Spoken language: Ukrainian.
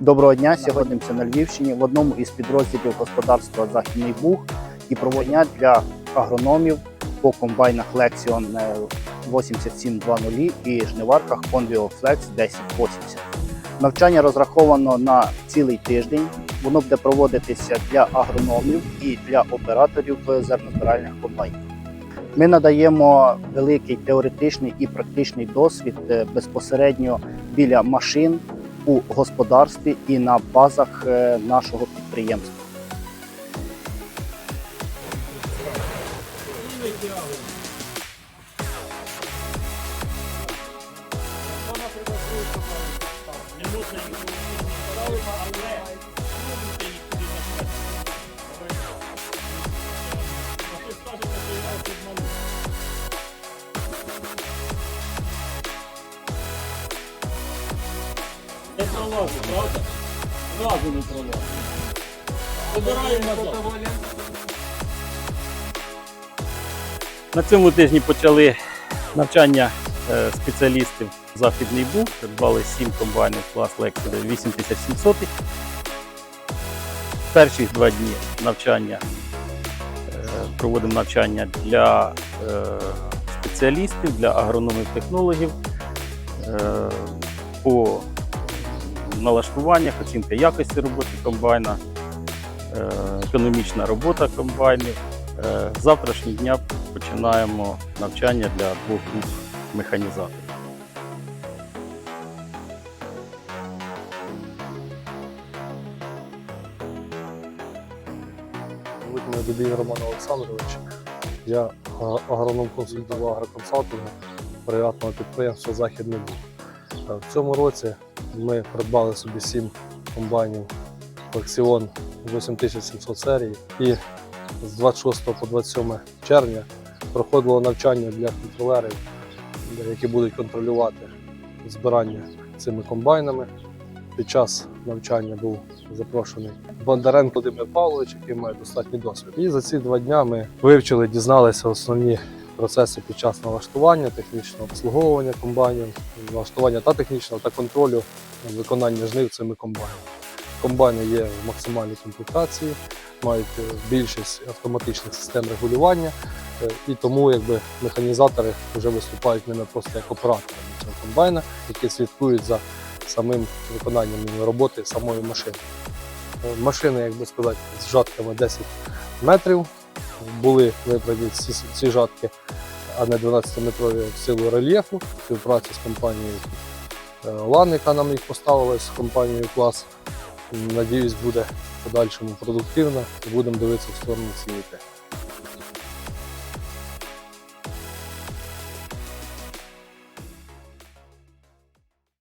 Доброго дня. Сьогодні на Львівщині в одному із підрозділів господарства Західний Буг і проводня для агрономів по комбайнах Lexion е, 8720 і жниварках Convio Flex 1080. Навчання розраховано на цілий тиждень. Воно буде проводитися для агрономів і для операторів зернозбиральних комбайнів. Ми надаємо великий теоретичний і практичний досвід е, безпосередньо біля машин у господарстві і на базах е, нашого підприємства. Не пролазить, правда? Зразу не пролазить. Забираємо назад. На цьому тижні почали навчання е, спеціалістів Західний Буг. Придбали 7 комбайнів клас Lexus 8700. Перші два дні навчання е, проводимо навчання для е, спеціалістів, для агрономів-технологів е, по налаштуваннях, оцінка якості роботи комбайна, е, економічна робота комбайнів. Е, з Завтрашнього дня починаємо навчання для двох груп механізаторів. Дубій Роман Олександрович. Я агроном-консультант в агроконсалтингу приватного підприємства Західний Буг. Е, В цьому році ми придбали собі 7 комбайнів Lexion 8700 серії і з 26 по 27 червня проходило навчання для контролерів, які будуть контролювати збирання цими комбайнами. Під час навчання був запрошений Бондаренко Володимир Павлович, який має достатній досвід. І за ці два дня ми вивчили, дізналися основні процеси під час налаштування, технічного обслуговування комбайнів, налаштування та технічного та контролю виконання жнив цими комбайнами. Комбайни є в максимальній комплектації, мають е, більшість автоматичних систем регулювання, е, і тому якби механізатори вже виступають ними просто як оператори цього комбайна, які слідкують за самим виконанням роботи самої машини. Е, Машини, як би сказати, з жатками 10 метрів. Були вибрані ці, ці жатки, а не 12-метрові в силу рельєфу, співпраці з компанією е, Лан, яка нам їх поставила з компанією Клас. Надіюсь, буде в подальшому продуктивна і будемо дивитися в сторону цієї техніки.